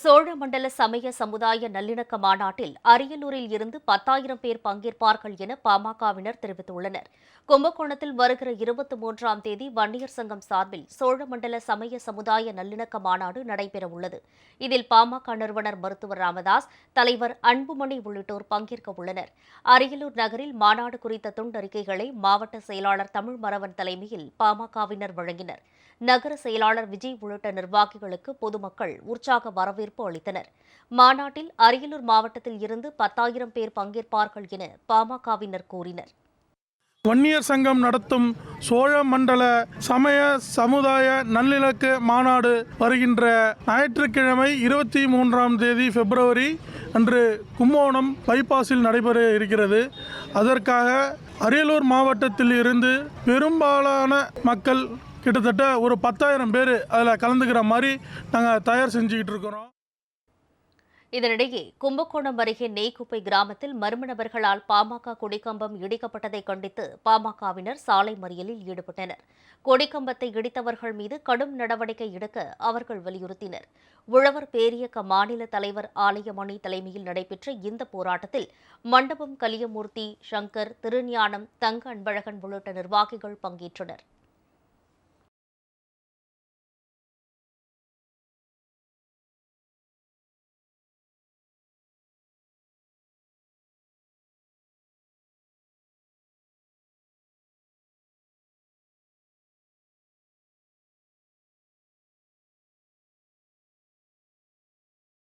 சோழமண்டல சமய சமுதாய நல்லிணக்க மாநாட்டில் அரியலூரில் இருந்து பத்தாயிரம் பேர் பங்கேற்பார்கள் என பாமகவினர் தெரிவித்துள்ளனர். கும்பகோணத்தில் வருகிற இருபத்தி மூன்றாம் தேதி வன்னியர் சங்கம் சார்பில் சோழமண்டல சமய சமுதாய நல்லிணக்க மாநாடு நடைபெறவுள்ளது. இதில் பாமக நிறுவனர் மருத்துவர் ராமதாஸ் தலைவர் அன்புமணி உள்ளிட்டோர் பங்கேற்க உள்ளனர். அரியலூர் நகரில் மாநாடு குறித்த துண்டறிக்கைகளை மாவட்ட செயலாளர் தமிழ் மரவன் தலைமையில் பாமகவினர் வழங்கினர். நகர செயலாளர் விஜய் உள்ளிட்ட நிர்வாகிகளுக்கு பொதுமக்கள் உற்சாக வரவேற்பு அளித்தனர். மாநாட்டில் அரியலூர் மாவட்டத்தில் இருந்து பத்தாயிரம் பேர் பங்கேற்பார்கள் என பாமகவினர் கூறினர். வன்னியர் சங்கம் நடத்தும் சோழ மண்டல சமய சமுதாய நல்லிணக்க மாநாடு வருகின்ற ஞாயிற்றுக்கிழமை இருபத்தி மூன்றாம் தேதி பிப்ரவரி அன்று கும்போணம் பைபாஸில் நடைபெற இருக்கிறது. அதற்காக அரியலூர் மாவட்டத்தில் இருந்து பெரும்பாலான மக்கள் கிட்டத்தட்ட ஒரு பத்தாயிரம் பேர் அதில் கலந்துக்கிற மாதிரி நாங்கள் தயார் செஞ்சுக்கிட்டு இருக்கிறோம். இதனிடையே கும்பகோணம் அருகே நெய்குப்பை கிராமத்தில் மர்ம நபர்களால் பாமக கொடிக்கம்பம் இடிக்கப்பட்டதை கண்டித்து பாமகவினர் சாலை மறியலில் ஈடுபட்டனர். கொடிக்கம்பத்தை இடித்தவர்கள் மீது கடும் நடவடிக்கை எடுக்க அவர்கள் வலியுறுத்தினர். உழவர் பேரியக்க மாநில தலைவர் ஆலயமணி தலைமையில் நடைபெற்ற இந்த போராட்டத்தில் மண்டபம் கலியமூர்த்தி சங்கர் திருஞானம் தங்க அன்பழகன் உள்ளிட்ட நிர்வாகிகள் பங்கேற்றனர்.